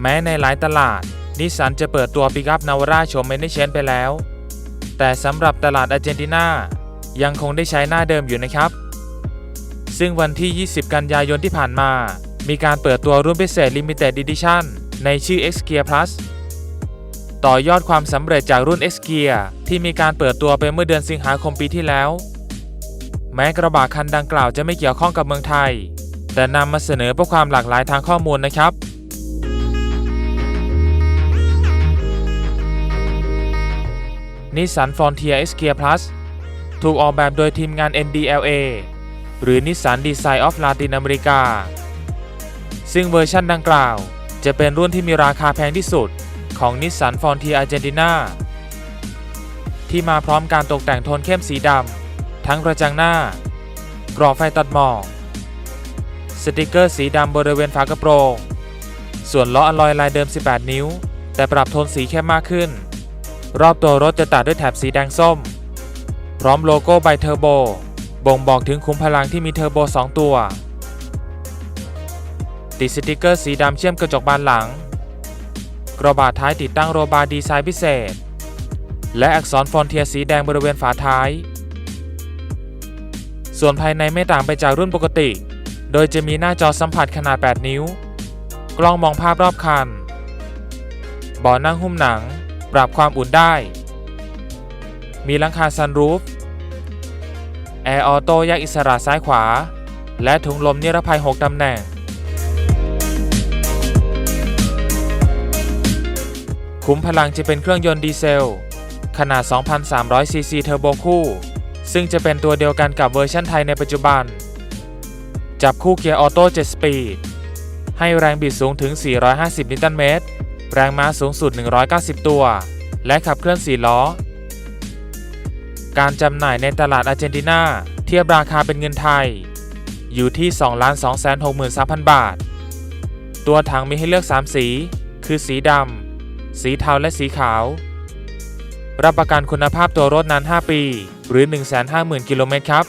แม้ในหลายตลาดนิสสันจะเปิดตัวปิกอัพนาวาร่าโฉมเมนเชนไปแล้ว แต่สำหรับตลาดอาร์เจนตินายังคงได้ใช้หน้าเดิมอยู่นะครับ ซึ่งวันที่ 20 กันยายนที่ผ่านมา มีการเปิดตัวรุ่นพิเศษ Limited Edition ในชื่อ X Gear Plus ต่อยอดความสำเร็จจากรุ่น X Gear ที่มีการเปิดตัวไปเมื่อเดือนสิงหาคมปีที่แล้ว แม้กระบะคันดังกล่าวจะไม่เกี่ยวข้องกับเมืองไทย แต่นำมาเสนอเพื่อความหลากหลายทางข้อมูลนะครับ นิสสัน Frontier X Gear Plus ถูกออกแบบโดยทีมงาน NDLA หรือ Nissan Design of Latin America ซึ่งเวอร์ชันดังกล่าว จะเป็นรุ่นที่มีราคาแพงที่สุดของ Nissan Frontier Argentina ที่มาพร้อมการตกแต่งโทนเข้มสีดำทั้งกระจังหน้า กรอบไฟตัดหมอกสติกเกอร์สีดำบริเวณฝากระโปรง ส่วนล้ออลลอยลายเดิม 18 นิ้ว แต่ปรับโทนสีเข้มมากขึ้น รอบตัวรถจะตัดด้วยแถบสีแดงส้ม พร้อมโลโก้ไบเทอร์โบ บ่งบอกถึงคุ้มพลังที่มีเทอร์โบ 2 ตัว ติดสติกเกอร์สีดำเชื่อมกระจกบานหลัง กระบะท้ายติดตั้งโรบาร์ดีไซน์พิเศษ และอักษรฟอนเทียสีแดงบริเวณฝาท้าย ส่วนภายในไม่ต่างไปจากรุ่นปกติ โดยจะมีหน้าจอสัมผัสขนาด 8 นิ้ว กล้องมองภาพรอบคันเบาะนั่งหุ้มหนัง ปรับความอุ่นได้ มีหลังคาซันรูฟ แอร์ออโต้แยกอิสระซ้ายขวา และถุงลมนิรภัย 6 ตำแหน่ง คุ้มพลังจะเป็นเครื่องยนต์ดีเซล ขนาด 2,300 ซีซีเทอร์โบคู่ ซึ่งจะเป็นตัวเดียวกันกับเวอร์ชันไทยในปัจจุบัน จับคู่เกียร์ออโต้ 7 สปีด ให้แรงบิดสูงถึง 450 นิวตันเมตร แรงม้าสูงสุด 190 ตัว และขับเคลื่อน 4 ล้อ การจำหน่ายในตลาดอาร์เจนตินา เทียบราคาเป็นเงินไทย อยู่ที่ 2 2 6 3 0 0 0 บาท ตัวถังมีให้เลือก 3 สี คือสีดำ สีเทาและสีขาว รับประกันคุณภาพตัวรถนาน 5 ปี หรือ 150,000 กิโลเมตรครับ